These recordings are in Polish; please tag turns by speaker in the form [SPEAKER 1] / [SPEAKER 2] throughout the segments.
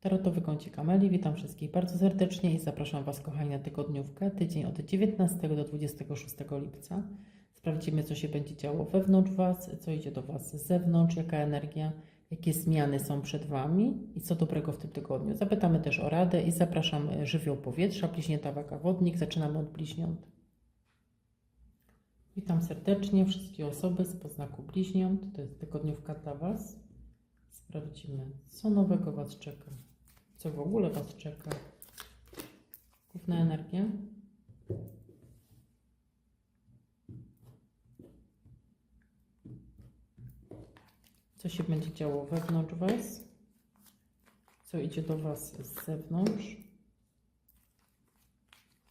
[SPEAKER 1] Tarotowy kącik Ameli. Witam wszystkich bardzo serdecznie i zapraszam Was, kochani, na tygodniówkę. Tydzień od 19 do 26 lipca. Sprawdzimy, co się będzie działo wewnątrz Was, co idzie do Was z zewnątrz, jaka energia, jakie zmiany są przed Wami i co dobrego w tym tygodniu. Zapytamy też o radę i zapraszam żywioł powietrza, bliźnięta waga wodnik. Zaczynamy od bliźniąt. Witam serdecznie wszystkie osoby z poznaku bliźniąt. To jest tygodniówka dla Was. Sprawdzimy, co nowego Was czeka. Co w ogóle Was czeka. Główna energia. Co się będzie działo wewnątrz Was? Co idzie do Was z zewnątrz?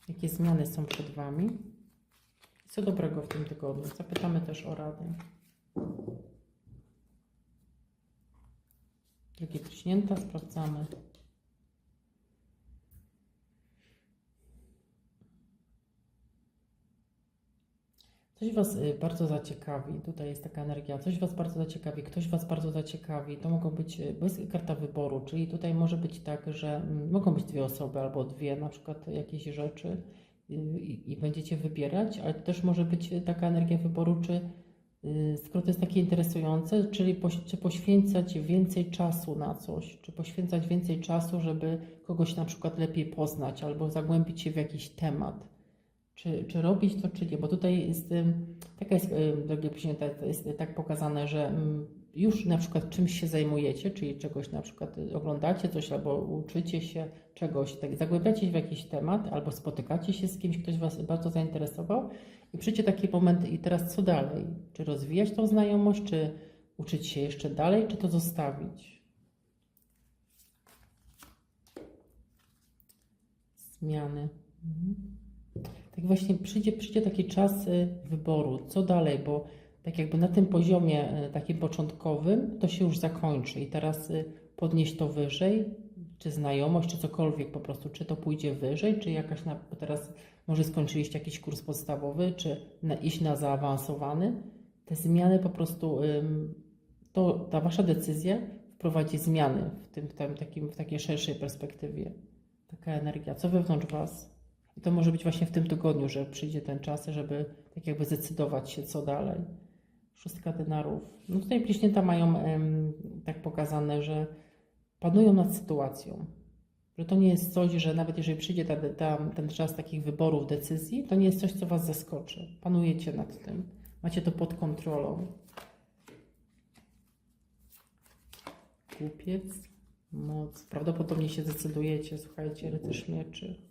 [SPEAKER 1] Jakie zmiany są przed Wami? Co dobrego w tym tygodniu? Zapytamy też o radę. Drugie kliśnięta sprawdzamy. Coś Was y, bardzo zaciekawi, tutaj jest taka energia, coś Was bardzo zaciekawi, ktoś Was bardzo zaciekawi, to mogą być, y, bo jest karta wyboru, czyli tutaj może być tak, że mm, mogą być dwie osoby albo dwie, na przykład jakieś rzeczy y, i, i będziecie wybierać, ale też może być taka energia wyboru, czy skoro to jest takie interesujące, czyli poś, czy poświęcać więcej czasu na coś, czy poświęcać więcej czasu, żeby kogoś na przykład lepiej poznać albo zagłębić się w jakiś temat. Czy, czy robić to, czy nie? Bo tutaj jest, taka jest, drogie przyjęte, to jest tak pokazane, że już na przykład czymś się zajmujecie, czyli czegoś na przykład oglądacie coś albo uczycie się czegoś, tak zagłębiacie się w jakiś temat albo spotykacie się z kimś, ktoś Was bardzo zainteresował i przyjdzie taki moment i teraz co dalej? Czy rozwijać tą znajomość, czy uczyć się jeszcze dalej, czy to zostawić? Zmiany. Mhm tak właśnie przyjdzie, przyjdzie taki czas y, wyboru, co dalej, bo tak jakby na tym poziomie y, takim początkowym to się już zakończy i teraz y, podnieść to wyżej, czy znajomość, czy cokolwiek po prostu, czy to pójdzie wyżej, czy jakaś, na, bo teraz może skończyliście jakiś kurs podstawowy, czy na, iść na zaawansowany, te zmiany po prostu, to ta Wasza decyzja wprowadzi zmiany w tym, w takim, w takiej szerszej perspektywie. Taka energia. Co wewnątrz Was? I to może być właśnie w tym tygodniu, że przyjdzie ten czas, żeby tak jakby zdecydować się, co dalej. Szóstka denarów. No tutaj bliźnięta mają tak pokazane, że panują nad sytuacją. Że to nie jest coś, że nawet jeżeli przyjdzie ta, ta, ten czas takich wyborów, decyzji, to nie jest coś, co Was zaskoczy. Panujecie nad tym. Macie to pod kontrolą. Głupiec. Moc. Prawdopodobnie się zdecydujecie, słuchajcie, rycerz mieczy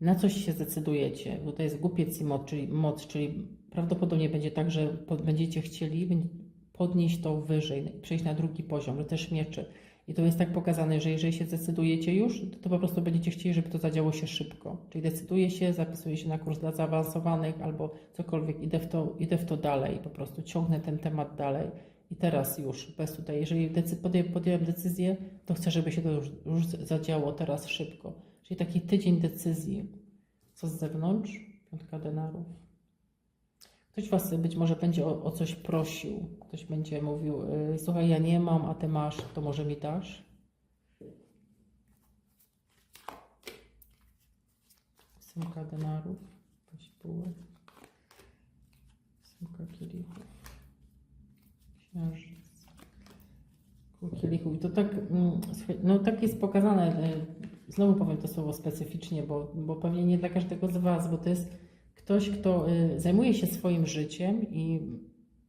[SPEAKER 1] na coś się zdecydujecie, bo to jest głupiec i moc, czyli, moc, czyli prawdopodobnie będzie tak, że będziecie chcieli podnieść to wyżej, przejść na drugi poziom, ale też mieczy. I to jest tak pokazane, że jeżeli się zdecydujecie już, to, to po prostu będziecie chcieli, żeby to zadziało się szybko. Czyli decyduję się, zapisuję się na kurs dla zaawansowanych albo cokolwiek, idę w to, idę w to dalej, po prostu ciągnę ten temat dalej. I teraz już, bez tutaj, jeżeli decy- podjąłem decyzję, to chcę, żeby się to już, już zadziało teraz szybko. Czyli taki tydzień decyzji. Co z zewnątrz? Piątka denarów. Ktoś Was być może będzie o, o coś prosił. Ktoś będzie mówił, y, słuchaj, ja nie mam, a Ty masz, to może mi dasz? Ósemka denarów. Jakiś bułek. Ósemka kielichów. Księżyc. Kielichów. I to tak, mm, no tak jest pokazane, y, znowu powiem to słowo specyficznie, bo, bo pewnie nie dla każdego z Was, bo to jest ktoś, kto y, zajmuje się swoim życiem i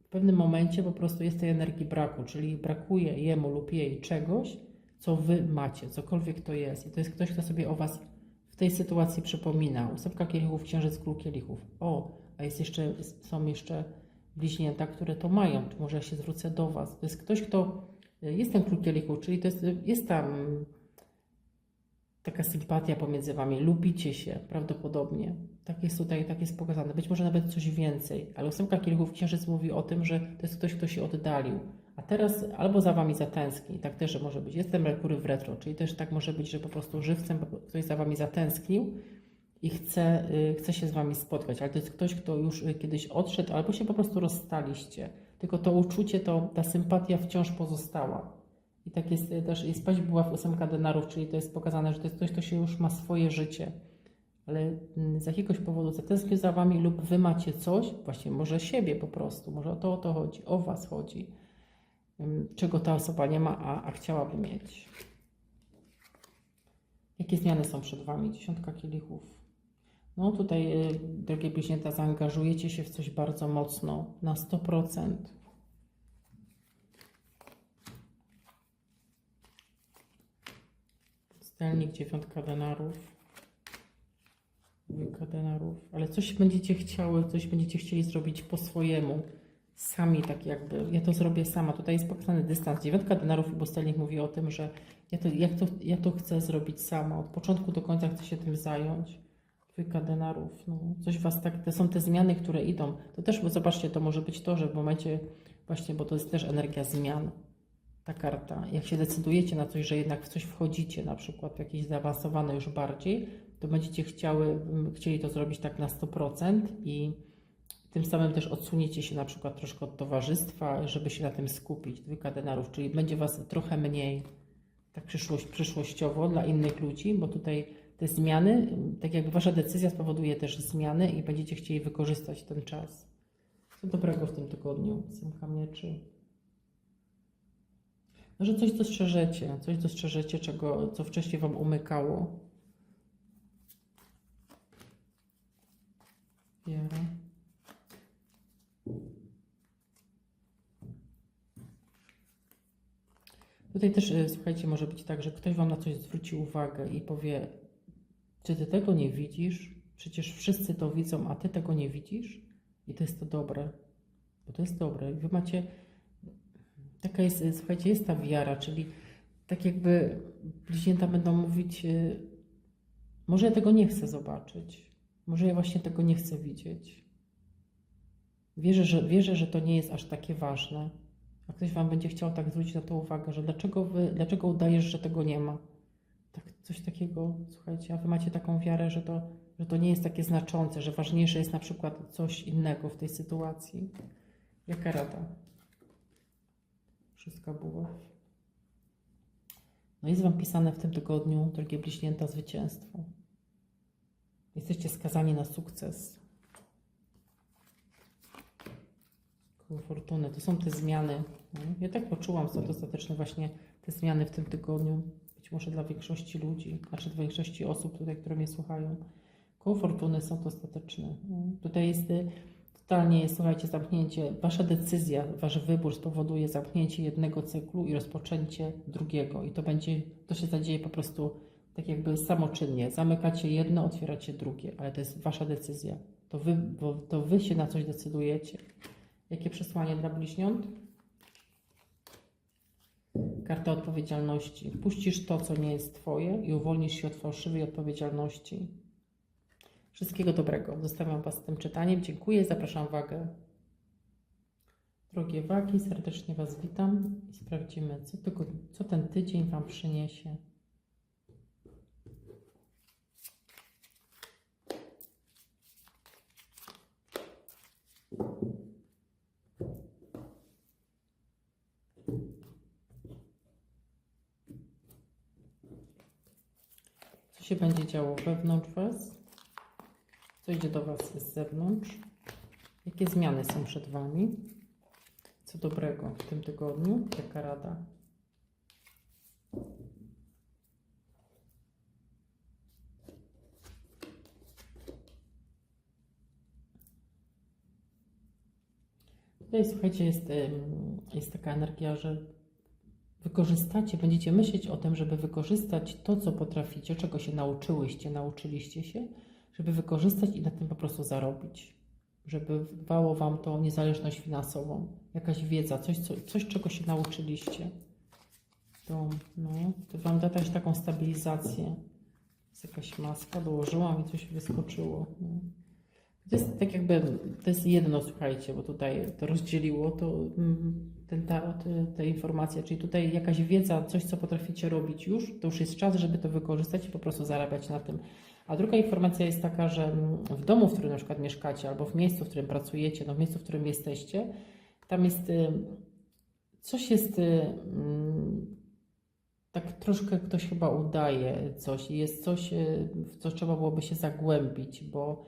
[SPEAKER 1] w pewnym momencie po prostu jest tej energii braku, czyli brakuje jemu lub jej czegoś, co Wy macie, cokolwiek to jest. I to jest ktoś, kto sobie o Was w tej sytuacji przypomina. Ósemka kielichów, księżyc, król kielichów. O, a jest jeszcze, są jeszcze bliźnięta, które to mają. Czy może ja się zwrócę do Was. To jest ktoś, kto y, jest ten król kielichów, czyli to jest, jest tam taka sympatia pomiędzy wami, lubicie się prawdopodobnie. Tak jest tutaj, tak jest pokazane. Być może nawet coś więcej, ale ósemka kielichów księżyc mówi o tym, że to jest ktoś, kto się oddalił. A teraz albo za wami zatęskni, tak też może być. Jestem Merkury w retro, czyli też tak może być, że po prostu żywcem ktoś za wami zatęsknił i chce, y, chce się z wami spotkać, ale to jest ktoś, kto już y, kiedyś odszedł, albo się po prostu rozstaliście. Tylko to uczucie, to, ta sympatia wciąż pozostała. I I tak jest y, też, jest paść była w ósemka denarów, czyli to jest pokazane, że to jest ktoś, kto się już ma swoje życie. Ale mm, z jakiegoś powodu zatęsknił za wami lub wy macie coś, właśnie może siebie po prostu, może o to o to chodzi, o was chodzi, ym, czego ta osoba nie ma, a, a chciałaby mieć. Jakie zmiany są przed wami? Dziesiątka kielichów. No tutaj, y, drogie bliźnięta, zaangażujecie się w coś bardzo mocno, na 100%. Stelnik, dziewiątka denarów. Dwójka denarów. Ale coś będziecie chciały, coś będziecie chcieli zrobić po swojemu. Sami tak jakby, ja to zrobię sama. Tutaj jest pokazany dystans. Dziewiątka denarów i Bostelnik mówi o tym, że ja to, jak to, ja to chcę zrobić sama. Od początku do końca chcę się tym zająć. Dwójka denarów. No, coś was tak, to są te zmiany, które idą. To też, bo zobaczcie, to może być to, że w momencie właśnie, bo to jest też energia zmian ta karta. Jak się decydujecie na coś, że jednak w coś wchodzicie, na przykład jakieś zaawansowane już bardziej, to będziecie chciały, m, chcieli to zrobić tak na 100% i tym samym też odsuniecie się na przykład troszkę od towarzystwa, żeby się na tym skupić. Dwójka denarów, czyli będzie Was trochę mniej tak przyszłość, przyszłościowo dla innych ludzi, bo tutaj te zmiany, tak jakby Wasza decyzja spowoduje też zmiany i będziecie chcieli wykorzystać ten czas. Co dobrego w tym tygodniu, Symka Mieczy? Że coś dostrzeżecie, coś dostrzeżecie, czego, co wcześniej Wam umykało. Wiara. Tutaj też, e, słuchajcie, może być tak, że ktoś Wam na coś zwróci uwagę i powie, czy Ty tego nie widzisz? Przecież wszyscy to widzą, a Ty tego nie widzisz? I to jest to dobre, bo to jest dobre. Wy macie Taka jest, słuchajcie, jest ta wiara, czyli tak jakby bliźnięta będą mówić, y, może ja tego nie chcę zobaczyć, może ja właśnie tego nie chcę widzieć. Wierzę, że, wierzę, że to nie jest aż takie ważne. A ktoś Wam będzie chciał tak zwrócić na to uwagę, że dlaczego, wy, dlaczego udajesz, że tego nie ma. Tak, coś takiego, słuchajcie, a Wy macie taką wiarę, że to, że to nie jest takie znaczące, że ważniejsze jest na przykład coś innego w tej sytuacji. Jaka rada? Wszystko było. No jest Wam pisane w tym tygodniu, drogie bliźnięta, zwycięstwo. Jesteście skazani na sukces. Koło fortuny. To są te zmiany. Ja tak poczułam, są to właśnie te zmiany w tym tygodniu. Być może dla większości ludzi, znaczy dla większości osób tutaj, które mnie słuchają. Koło fortuny są to Tutaj jest y, Totalnie jest, słuchajcie, zamknięcie. Wasza decyzja, wasz wybór spowoduje zamknięcie jednego cyklu i rozpoczęcie drugiego. I to będzie, to się zadzieje po prostu tak jakby samoczynnie. Zamykacie jedno, otwieracie drugie, ale to jest wasza decyzja. To wy, to wy się na coś decydujecie. Jakie przesłanie dla bliźniąt? Karta odpowiedzialności. Puścisz to, co nie jest twoje i uwolnisz się od fałszywej odpowiedzialności. Wszystkiego dobrego. Zostawiam Was z tym czytaniem. Dziękuję, zapraszam wagę. Drogie wagi, serdecznie Was witam i sprawdzimy, co, tego, co ten tydzień Wam przyniesie. Co się będzie działo wewnątrz Was? Co idzie do Was z zewnątrz? Jakie zmiany są przed Wami? Co dobrego w tym tygodniu? Jaka rada? Tutaj słuchajcie, jest, jest taka energia, że wykorzystacie, będziecie myśleć o tym, żeby wykorzystać to, co potraficie, czego się nauczyłyście, nauczyliście się, żeby wykorzystać i na tym po prostu zarobić. Żeby dawało Wam to niezależność finansową, jakaś wiedza, coś, co, coś czego się nauczyliście. To, no, to Wam da też taką stabilizację. Jest jakaś maska, dołożyłam i coś wyskoczyło. No. To jest tak jakby, to jest jedno, słuchajcie, bo tutaj to rozdzieliło to, mm, ten tarot, te informacje, czyli tutaj jakaś wiedza, coś, co potraficie robić już, to już jest czas, żeby to wykorzystać i po prostu zarabiać na tym. A druga informacja jest taka, że w domu, w którym na przykład mieszkacie, albo w miejscu, w którym pracujecie, no w miejscu, w którym jesteście, tam jest y, coś jest, y, mm, tak troszkę ktoś chyba udaje coś i jest coś, y, w co trzeba byłoby się zagłębić, bo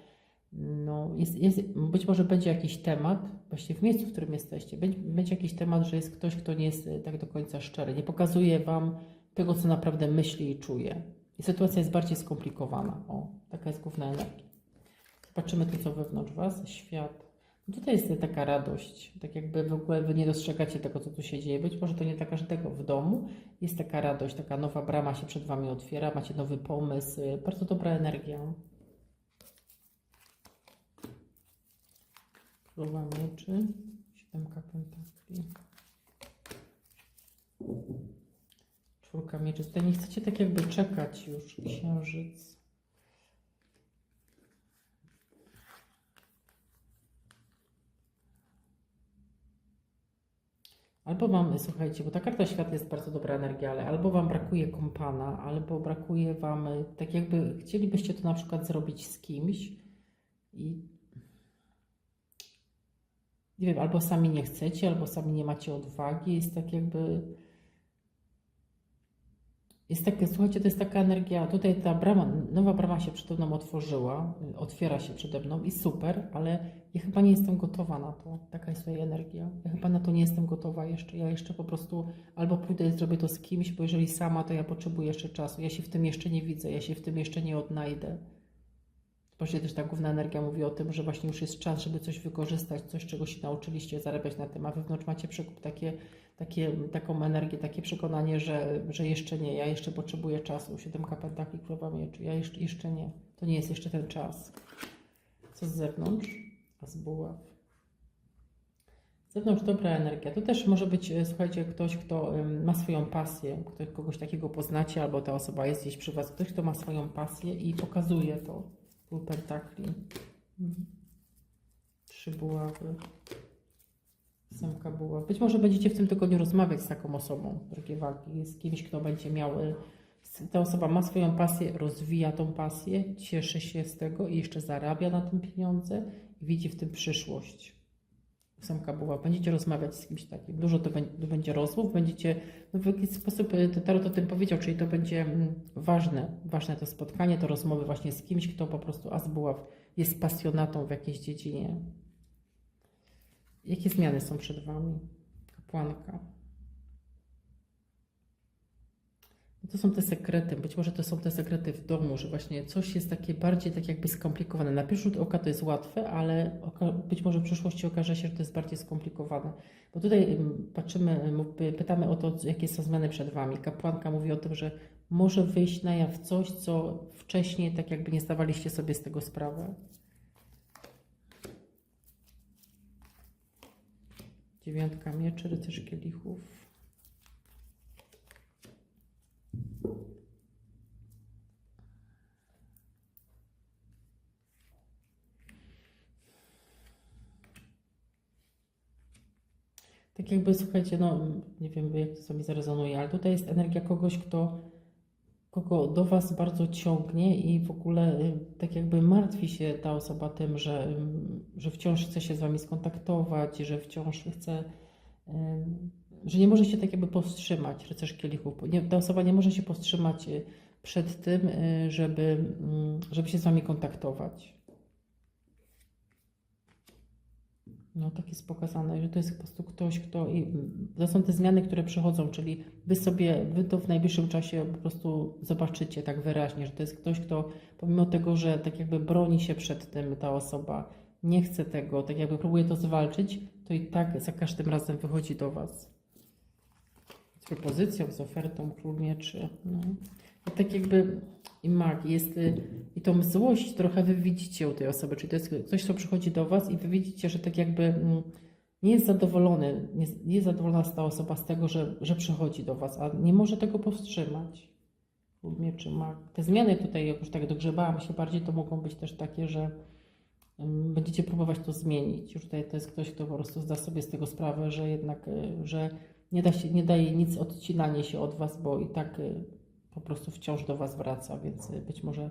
[SPEAKER 1] no, jest, jest, być może będzie jakiś temat, właśnie w miejscu, w którym jesteście, będzie, będzie jakiś temat, że jest ktoś, kto nie jest tak do końca szczery, nie pokazuje Wam tego, co naprawdę myśli i czuje. I sytuacja jest bardziej skomplikowana. O, taka jest główna energia. Zobaczymy tu, co wewnątrz Was, świat. No tutaj jest taka radość, tak jakby w ogóle Wy nie dostrzegacie tego, co tu się dzieje. Być może to nie dla każdego w domu. Jest taka radość, taka nowa brama się przed Wami otwiera, macie nowy pomysł, bardzo dobra energia. Królowa mieczy, siódemka pentakli. Nie chcecie tak jakby czekać już. Księżyc. Albo mamy, słuchajcie, bo ta karta świat jest bardzo dobra energia, ale albo Wam brakuje kompana, albo brakuje Wam, y, tak jakby chcielibyście to na przykład zrobić z kimś i nie wiem, albo sami nie chcecie, albo sami nie macie odwagi. Jest tak jakby. Jest takie, słuchajcie, to jest taka energia. Tutaj ta brama, nowa brama się przede mną otworzyła, otwiera się przede mną i super, ale ja chyba nie jestem gotowa na to. Taka jest tutaj energia. Ja chyba na to nie jestem gotowa jeszcze. Ja jeszcze po prostu albo pójdę i zrobię to z kimś, bo jeżeli sama, to ja potrzebuję jeszcze czasu. Ja się w tym jeszcze nie widzę, ja się w tym jeszcze nie odnajdę. Właśnie też ta główna energia mówi o tym, że właśnie już jest czas, żeby coś wykorzystać, coś, czego się nauczyliście, zarabiać na tym, a wewnątrz macie przekup takie, takie, taką energię, takie przekonanie, że, że jeszcze nie, ja jeszcze potrzebuję czasu. Siódemka pentakli, królowa mieczy, ja jeszcze, jeszcze nie. To nie jest jeszcze ten czas. Co z zewnątrz? A z buław. Z zewnątrz dobra energia. To też może być, e, słuchajcie, ktoś, kto ma swoją pasję, ktoś, kogoś takiego poznacie, albo ta osoba jest gdzieś przy Was, ktoś, kto ma swoją pasję i pokazuje to. Pół pentakli. Mhm. Trzy buławy. Ósemka buław. Być może będziecie w tym tygodniu rozmawiać z taką osobą, drogie wagi, z kimś, kto będzie miał... y, Ta osoba ma swoją pasję, rozwija tą pasję, cieszy się z tego i jeszcze zarabia na tym pieniądze i widzi w tym przyszłość. Ósemka buław. Będziecie rozmawiać z kimś takim. Dużo to będzie, rozmów, będziecie no w jakiś sposób y, Tarot o tym powiedział, czyli to będzie mm, ważne, ważne to spotkanie, to rozmowy właśnie z kimś, kto po prostu as buław jest pasjonatą w jakiejś dziedzinie. Jakie zmiany są przed Wami? Kapłanka. No to są te sekrety, być może to są te sekrety w domu, że właśnie coś jest takie bardziej tak jakby skomplikowane. Na pierwszy rzut oka to jest łatwe, ale być może w przyszłości okaże się, że to jest bardziej skomplikowane. Bo tutaj ym, patrzymy, ym, py- pytamy o to, jakie są zmiany przed Wami. Kapłanka mówi o tym, że może wyjść na jaw coś, co wcześniej tak jakby nie zdawaliście sobie z tego sprawy. Dziewiątka mieczy, rycerz kielichów. Tak jakby, słuchajcie, no nie wiem jak to sobie zarezonuje, ale tutaj jest energia kogoś, kto kogo do Was bardzo ciągnie i w ogóle y, tak jakby martwi się ta osoba tym, że, że wciąż chce się z Wami skontaktować, że wciąż chce, że nie może się tak jakby powstrzymać, rycerz kielichów. Nie, ta osoba nie może się powstrzymać y, przed tym, y, żeby, żeby się z Wami kontaktować. No tak jest pokazane, że to jest po prostu ktoś, kto. I to są te zmiany, które przychodzą, czyli wy sobie, wy to w najbliższym czasie po prostu zobaczycie tak wyraźnie, że to jest ktoś, kto pomimo tego, że tak jakby broni się przed tym ta osoba, nie chce tego, tak jakby próbuje to zwalczyć, to i tak za każdym razem wychodzi do was. Z propozycją, z ofertą, król mieczy. No. I tak jakby i mag jest y, i tą złość trochę wy widzicie u tej osoby, czyli to jest ktoś, kto przychodzi do was i wy widzicie, że tak jakby mm, nie jest zadowolony, nie, nie jest zadowolona ta osoba z tego, że, że przychodzi do was, a nie może tego powstrzymać. Król mieczy, mag. Te zmiany tutaj, jak już tak dogrzebałam się bardziej, to mogą być też takie, że mm, będziecie próbować to zmienić. Już tutaj to jest ktoś, kto po prostu zda sobie z tego sprawę, że jednak, y, że nie, da się, nie daje nic odcinanie się od was, bo i tak y, po prostu wciąż do Was wraca, więc y, być może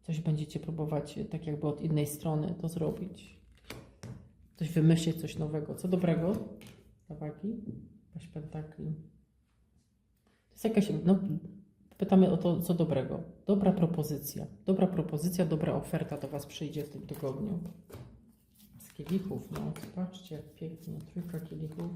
[SPEAKER 1] coś będziecie próbować y, tak jakby od innej strony to zrobić. Coś wymyślić, coś nowego. Co dobrego dla wagi? Pentakli. To jest jakaś, no, pytamy o to, co dobrego. Dobra propozycja. Dobra propozycja, dobra oferta do Was przyjdzie w tym tygodniu. Z kielichów, no, patrzcie, pięknie, trójka kielichów.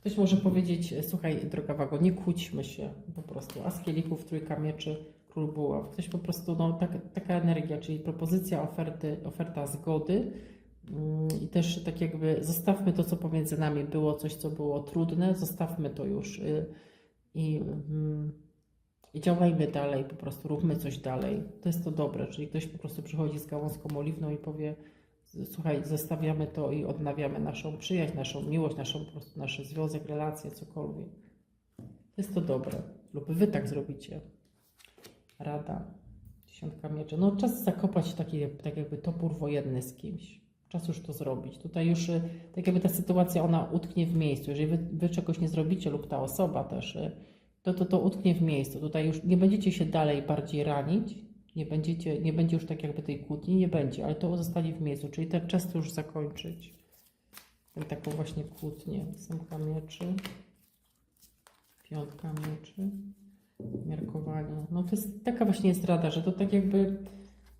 [SPEAKER 1] Ktoś może powiedzieć, słuchaj, droga Wago, nie kłóćmy się po prostu. A z kielichów, trójka mieczy, król buław. Ktoś po prostu, no, tak, taka energia, czyli propozycja oferty, oferta zgody. Mm, I też tak jakby zostawmy to, co pomiędzy nami było, coś, co było trudne, zostawmy to już y, i, mm, i działajmy dalej, po prostu róbmy coś dalej. To jest to dobre, czyli ktoś po prostu przychodzi z gałązką oliwną i powie, słuchaj, zostawiamy to i odnawiamy naszą przyjaźń, naszą miłość, naszą, po prostu nasz związek, relacje, cokolwiek. Jest to dobre. Lub wy tak zrobicie. Rada. Dziesiątka mieczy. No czas zakopać taki, tak jakby topór wojenny z kimś. Czas już to zrobić. Tutaj już y, tak jakby ta sytuacja, ona utknie w miejscu. Jeżeli wy, wy czegoś nie zrobicie lub ta osoba też, y, to, to to utknie w miejscu. Tutaj już nie będziecie się dalej bardziej ranić, nie, będziecie, nie będzie już tak jakby tej kłótni, nie będzie, ale to zostanie w miejscu, czyli tak czas to już zakończyć. Tę taką właśnie kłótnię. Ósemka mieczy, piątka mieczy, miarkowanie. No to jest taka właśnie jest rada, że to tak jakby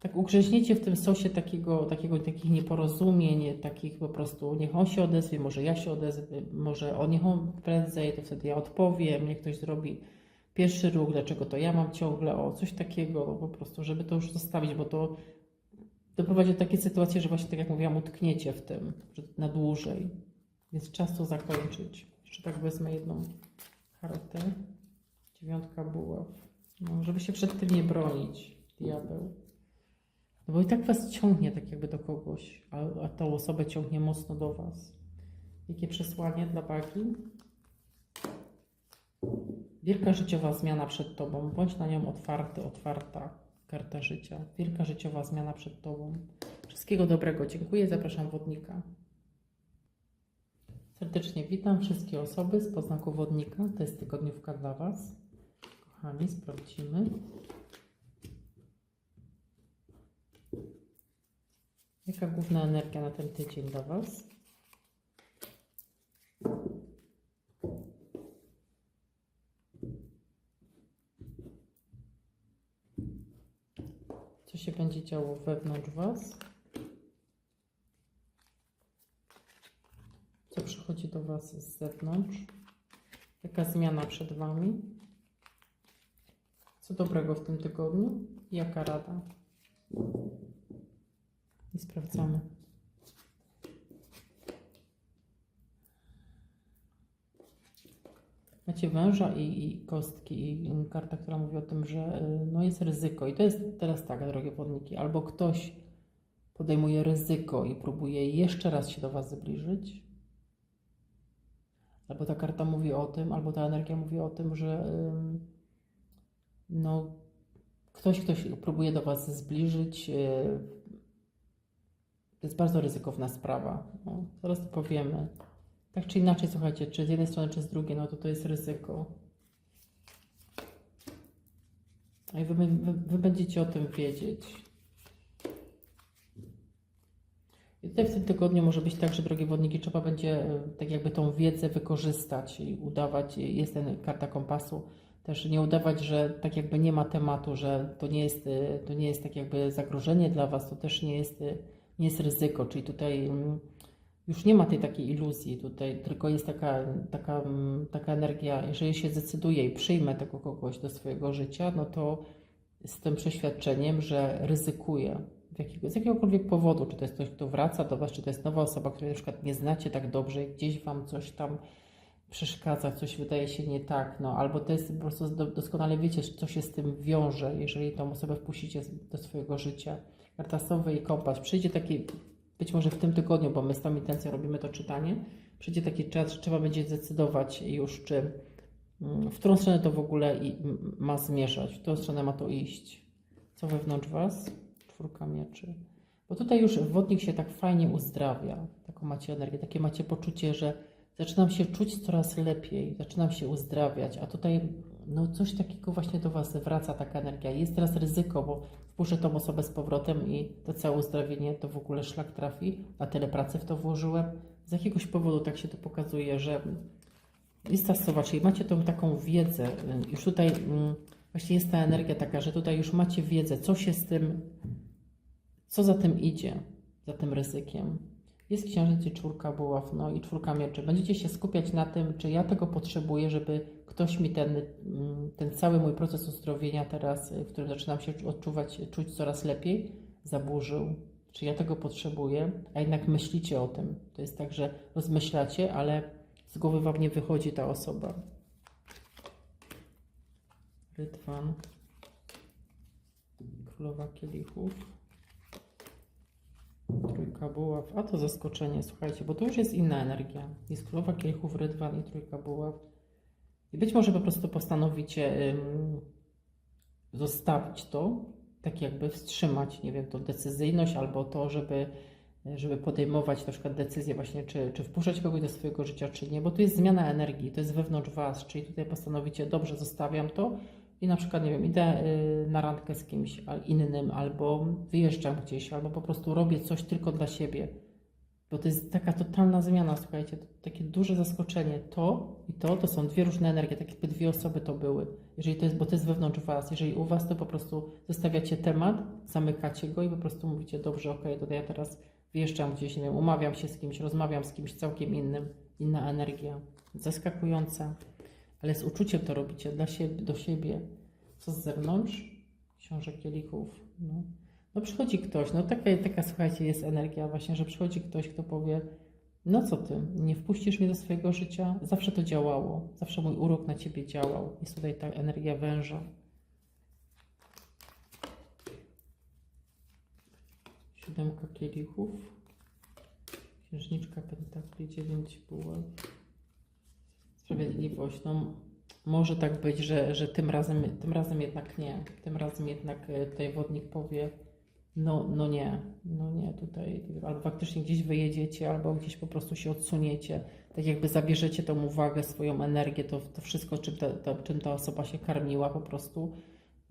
[SPEAKER 1] tak ugrzęźniecie w tym sosie takiego, takiego, takich nieporozumień, takich po prostu niech on się odezwie, może ja się odezwę, może on niech on prędzej, to wtedy ja odpowiem, niech ktoś zrobi pierwszy ruch, dlaczego to ja mam ciągle, o coś takiego, no po prostu, żeby to już zostawić, bo to doprowadzi do takiej sytuacji, że właśnie tak jak mówiłam, utkniecie w tym, na dłużej. Więc czas to zakończyć. Jeszcze tak wezmę jedną kartę. Dziewiątka buław. No, żeby się przed tym nie bronić, diabeł. No bo i tak was ciągnie tak jakby do kogoś, a, a tą osobę ciągnie mocno do was. Jakie przesłanie dla Bagi? Wielka życiowa zmiana przed Tobą. Bądź na nią otwarty, otwarta. Karta życia. Wielka życiowa zmiana przed Tobą. Wszystkiego dobrego. Dziękuję. Zapraszam wodnika. Serdecznie witam wszystkie osoby z poznaku wodnika. To jest tygodniówka dla Was. Kochani, sprawdzimy. Jaka główna energia na ten tydzień dla Was? Będzie działo wewnątrz Was? Co przychodzi do Was z zewnątrz? Jaka zmiana przed Wami? Co dobrego w tym tygodniu? Jaka rada? I sprawdzamy. Węża i, i kostki i karta, która mówi o tym, że y, no jest ryzyko. I to jest teraz tak, drogie wodniki. Albo ktoś podejmuje ryzyko i próbuje jeszcze raz się do Was zbliżyć, albo ta karta mówi o tym, albo ta energia mówi o tym, że no, ktoś, ktoś próbuje do Was zbliżyć. Yy, to jest bardzo ryzykowna sprawa. No, zaraz to powiemy. Tak czy inaczej, słuchajcie, czy z jednej strony, czy z drugiej, no to to jest ryzyko. I wy, wy, wy będziecie o tym wiedzieć. I tutaj w tym tygodniu może być tak, że drogie wodniki, trzeba będzie e, tak jakby tą wiedzę wykorzystać i udawać, jest ten karta kompasu, też nie udawać, że tak jakby nie ma tematu, że to nie jest, e, to nie jest tak jakby zagrożenie dla Was, to też nie jest, e, nie jest ryzyko, czyli tutaj mm, już nie ma tej takiej iluzji tutaj, tylko jest taka, taka, taka energia, jeżeli się zdecyduję i przyjmę tego kogoś do swojego życia, no to z tym przeświadczeniem, że ryzykuję jakiego, z jakiegokolwiek powodu, czy to jest ktoś, kto wraca do Was, czy to jest nowa osoba, której na przykład nie znacie tak dobrze, gdzieś Wam coś tam przeszkadza, coś wydaje się nie tak, no albo to jest po prostu do- doskonale wiecie, co się z tym wiąże, jeżeli tą osobę wpuścicie do swojego życia. Karta sowy i kompas. Przyjdzie taki, być może w tym tygodniu, bo my z tą intencją robimy to czytanie, przyjdzie taki czas, że trzeba będzie zdecydować już, czy mm, w którą stronę to w ogóle ma zmierzać, w którą stronę ma to iść. Co wewnątrz Was? Czwórka mieczy. Bo tutaj już wodnik się tak fajnie uzdrawia, taką macie energię, takie macie poczucie, że zaczynam się czuć coraz lepiej, zaczynam się uzdrawiać, a tutaj no coś takiego właśnie do Was wraca, taka energia. Jest teraz ryzyko, bo wpuszczę tą osobę z powrotem i to całe uzdrowienie to w ogóle szlak trafi, a tyle pracy w to włożyłem. Z jakiegoś powodu tak się to pokazuje, że Jest sowa, czyli macie tą taką wiedzę. y, Już tutaj mm, właśnie jest ta energia taka, że tutaj już macie wiedzę, co się z tym, co za tym idzie, za tym ryzykiem. Jest księżyc i czwórka buław, no i czwórka mieczy. Będziecie się skupiać na tym, czy ja tego potrzebuję, żeby ktoś mi ten, mm, ten cały mój proces uzdrowienia teraz, y, w którym zaczynam się odczuwać, czuć coraz lepiej, zaburzył. Czy ja tego potrzebuję, a jednak myślicie o tym. To jest tak, że rozmyślacie, ale z głowy wam nie wychodzi ta osoba. Rydwan. Królowa kielichów. Trójka buław. A to zaskoczenie, słuchajcie, bo to już jest inna energia. Jest królowa kielichów, rydwan i trójka buław. I być może po prostu postanowicie zostawić to, tak jakby wstrzymać, nie wiem, tą decyzyjność albo to, żeby, żeby podejmować na przykład decyzję właśnie, czy, czy wpuszczać kogoś do swojego życia, czy nie, bo to jest zmiana energii, to jest wewnątrz Was, czyli tutaj postanowicie, dobrze, zostawiam to i na przykład, nie wiem, idę y, na randkę z kimś innym, albo wyjeżdżam gdzieś, albo po prostu robię coś tylko dla siebie, bo to jest taka totalna zmiana, słuchajcie, takie duże zaskoczenie. To i to, to są dwie różne energie, tak jakby dwie osoby to były. Jeżeli to jest, bo to jest wewnątrz Was. Jeżeli u Was, to po prostu zostawiacie temat, zamykacie go i po prostu mówicie, dobrze, okej, to ja teraz wyjeżdżam gdzieś, nie wiem, umawiam się z kimś, rozmawiam z kimś całkiem innym, inna energia. Zaskakująca, ale z uczuciem to robicie dla siebie, do siebie. Co z zewnątrz? Książek kielichów. No. No przychodzi ktoś, no taka, taka słuchajcie, jest energia właśnie, że przychodzi ktoś, kto powie, no co ty, nie wpuścisz mnie do swojego życia? Zawsze to działało, zawsze mój urok na ciebie działał. Jest tutaj ta energia węża. Siódemka kielichów, księżniczka pentakli, dziewięć buław. Sprawiedliwość, no może tak być, że, że tym, razem, tym razem jednak nie. Tym razem jednak e, tutaj wodnik powie, no, no nie, no nie, tutaj albo faktycznie gdzieś wyjedziecie, albo gdzieś po prostu się odsuniecie, tak jakby zabierzecie tą uwagę, swoją energię, to, to wszystko, czym ta, ta, czym ta osoba się karmiła po prostu,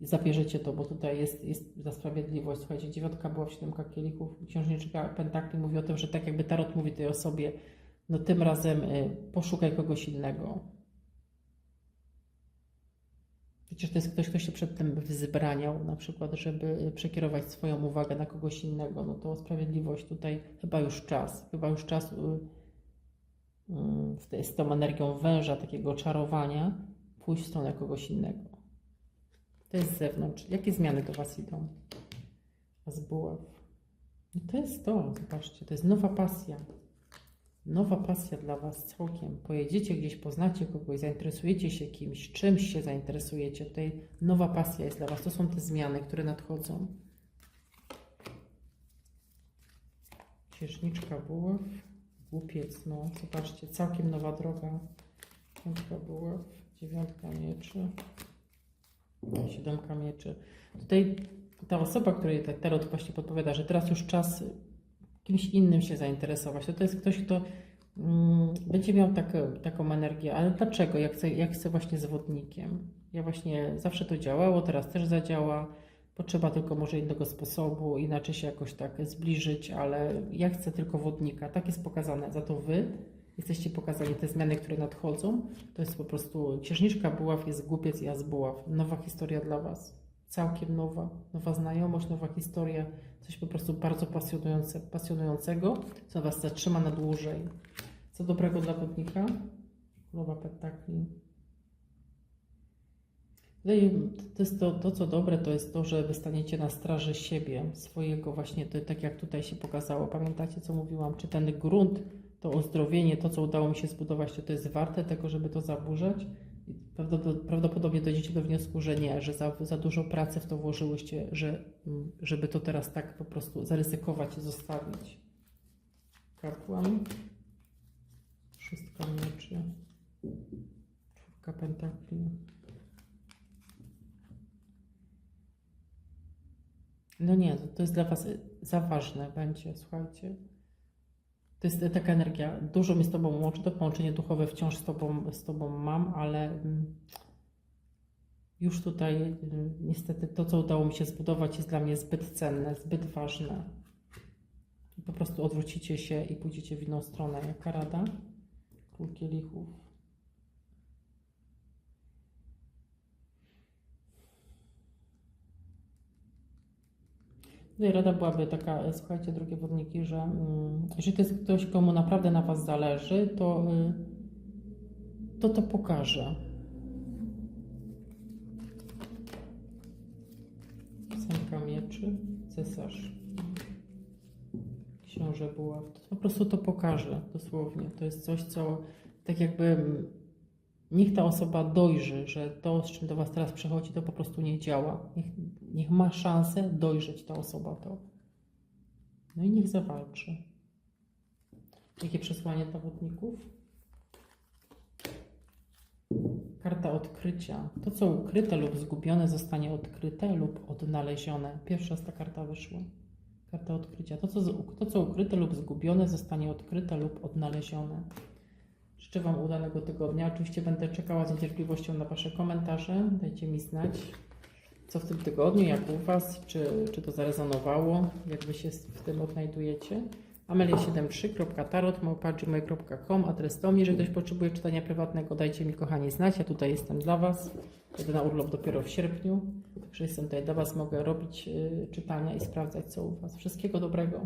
[SPEAKER 1] zabierzecie to, bo tutaj jest, jest ta sprawiedliwość. Słuchajcie, dziewiątka była w siódemka kielichów, księżniczka pentakli mówi o tym, że tak jakby tarot mówi tej osobie, no tym razem y, poszukaj kogoś innego. Przecież to jest ktoś, kto się przed tym wzbraniał, na przykład, żeby przekierować swoją uwagę na kogoś innego. No to sprawiedliwość tutaj chyba już czas. Chyba już czas y, y, z tą energią węża, takiego czarowania, pójść w stronę kogoś innego. To jest z zewnątrz. Jakie zmiany do Was idą? Z buław. No to jest to, zobaczcie, to jest nowa pasja. Nowa pasja dla Was całkiem. Pojedziecie gdzieś, poznacie kogoś, zainteresujecie się kimś, czymś się zainteresujecie. Tutaj nowa pasja jest dla Was. To są te zmiany, które nadchodzą. Księżniczka buław, głupiec, no zobaczcie, całkiem nowa droga. Piątka buław, dziewiątka mieczy, siódemka mieczy. Tutaj ta osoba, której tak tarot właśnie podpowiada, że teraz już czas kimś innym się zainteresować, to to jest ktoś, kto mm, będzie miał tak, taką energię. Ale dlaczego? Jak chcę, jak chcę właśnie z wodnikiem. Ja właśnie zawsze to działało, teraz też zadziała. Potrzeba tylko może innego sposobu, inaczej się jakoś tak zbliżyć, ale ja chcę tylko wodnika. Tak jest pokazane. Za to wy jesteście pokazani te zmiany, które nadchodzą. To jest po prostu księżniczka buław, jest głupiec ja z buław. Nowa historia dla was. Całkiem nowa. Nowa znajomość, nowa historia. Coś po prostu bardzo pasjonujące, pasjonującego, co was zatrzyma na dłużej. Co dobrego dla wodnika? Królowa pentakli. Tutaj to jest to, to, co dobre, to jest to, że wy staniecie na straży siebie, swojego właśnie, to, tak jak tutaj się pokazało. Pamiętacie, co mówiłam? Czy ten grunt, to ozdrowienie, to, co udało mi się zbudować, czy to jest warte tego, żeby to zaburzać? Prawdopodobnie dojdziecie do wniosku, że nie, że za, za dużo pracy w to włożyłyście, że, mm, żeby to teraz tak po prostu zaryzykować i zostawić. Kapłan. Szóstka mieczy. Czwórka pentakli. No nie, to- to jest dla Was za ważne będzie, słuchajcie. To jest taka energia, dużo mi z Tobą łączy, to połączenie duchowe wciąż z Tobą, z tobą mam, ale mm, już tutaj mm, niestety to, co udało mi się zbudować, jest dla mnie zbyt cenne, zbyt ważne. Po prostu odwrócicie się i pójdziecie w inną stronę. Jaka rada? Król kielichów. Tutaj rada byłaby taka, e, słuchajcie, drogie wodniki, że mm, jeżeli to jest ktoś, komu naprawdę na Was zależy, to y, to, to pokaże. Ósemka mieczy, cesarz, książę buław. Po prostu to pokaże, dosłownie. To jest coś, co tak jakby mm, niech ta osoba dojrzy, że to, z czym do Was teraz przychodzi, to po prostu nie działa. Niech, niech ma szansę dojrzeć ta osoba to. No i niech zawalczy. Jakie przesłanie dla wodników? Karta odkrycia. To, co ukryte lub zgubione, zostanie odkryte lub odnalezione. Pierwsza raz ta karta wyszła. Karta odkrycia. To co, z- to, co ukryte lub zgubione, zostanie odkryte lub odnalezione. Życzę Wam udanego tygodnia. Oczywiście będę czekała z niecierpliwością na Wasze komentarze. Dajcie mi znać, co w tym tygodniu, jak u Was, czy, czy to zarezonowało, jak Wy się w tym odnajdujecie. amelia73.tarot.gmail.com Adres do mnie, jeżeli ktoś potrzebuje czytania prywatnego, dajcie mi kochani znać. Ja tutaj jestem dla Was. Jedę na urlop dopiero w sierpniu. Także jestem tutaj dla Was, mogę robić y, czytania i sprawdzać, co u Was. Wszystkiego dobrego.